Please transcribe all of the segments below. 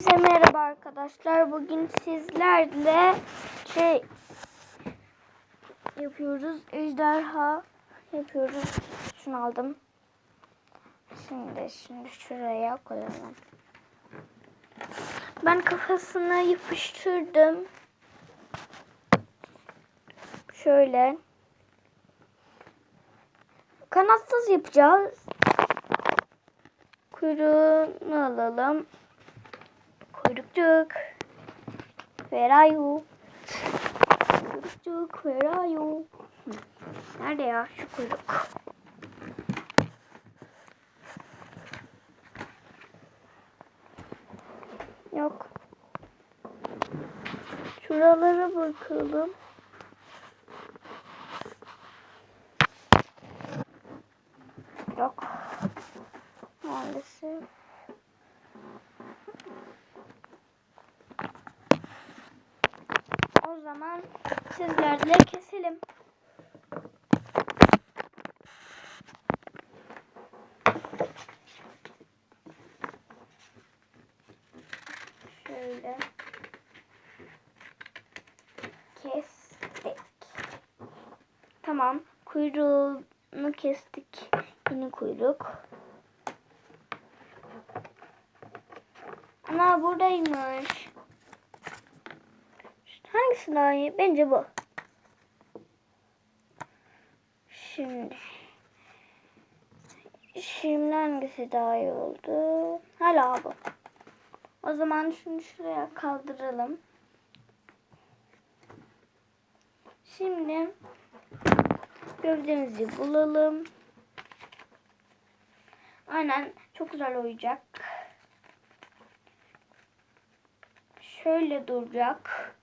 Size merhaba arkadaşlar. Bugün sizlerle şey yapıyoruz. Ejderha yapıyoruz. Şunu aldım. Şimdi şimdi şuraya koyalım. Ben kafasına yapıştırdım. Şöyle. Kanatsız yapacağız. Kuyruğunu alalım. Kuyrukçuk. Where are you? Kuyrukçuk, where are you? Nerede ya şu kuyruk? Yok. Şuralara bakalım. Yok. Maalesef. Zaman sizlerle keselim. Şöyle. Kestik. Tamam. Kuyruğunu kestik. Yine kuyruk. Ana buradaymış. Hangisi daha iyi? Bence bu. Şimdi. Şimdi hangisi daha iyi oldu? Hala bu. O zaman şunu şuraya kaldıralım. Şimdi gövdemizi bulalım. Aynen çok güzel olacak. Şöyle duracak.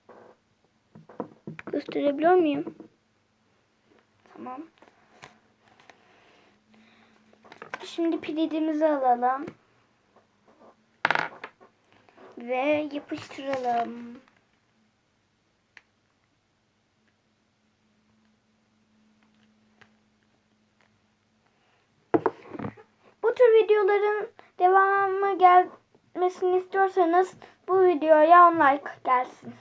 Gösterebiliyor muyum? Tamam. Şimdi pilidimizi alalım. Ve yapıştıralım. Bu tür videoların devamı gelmesini istiyorsanız bu videoya 10 like gelsin.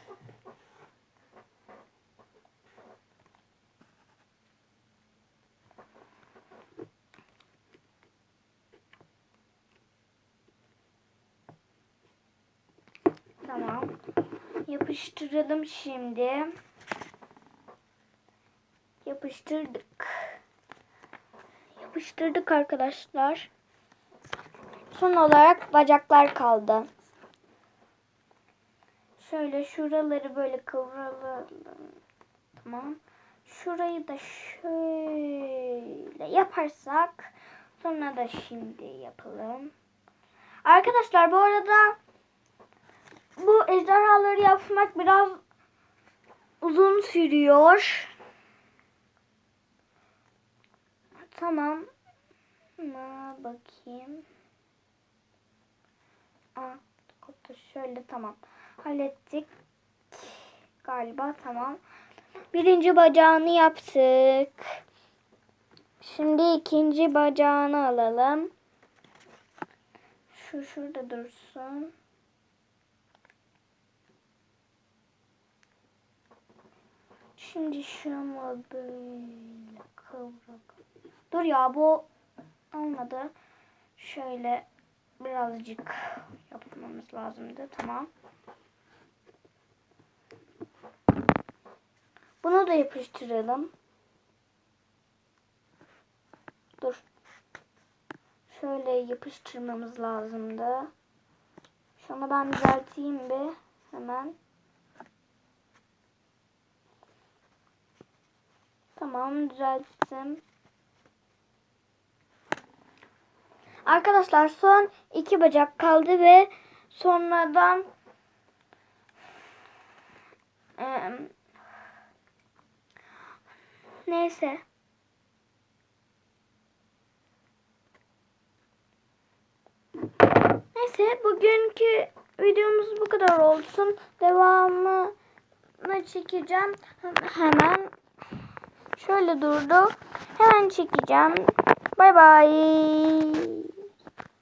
Tamam. Yapıştıralım şimdi. Yapıştırdık. Yapıştırdık arkadaşlar. Son olarak bacaklar kaldı. Şöyle şuraları böyle kıvralım. Tamam. Şurayı da şöyle yaparsak sonra da şimdi yapalım. Arkadaşlar bu arada ejderhaları yapmak biraz uzun sürüyor. Tamam. Ma bakayım. Aa, koptu. Şöyle tamam. Hallettik. Galiba tamam. Birinci bacağını yaptık. Şimdi ikinci bacağını alalım. Şu şurada dursun. Şimdi şunu böyle kıvrak. Dur ya bu olmadı. Şöyle birazcık yapmamız lazımdı. Tamam. Bunu da yapıştıralım. Dur. Şöyle yapıştırmamız lazımdı. Şunu ben düzelteyim bir hemen. Tamam düzelttim. Arkadaşlar son iki bacak kaldı ve sonradan Eee, neyse. Neyse bugünkü videomuz bu kadar olsun. Devamını çekeceğim. Hemen şöyle durdu. Hemen çekeceğim. Bay bay.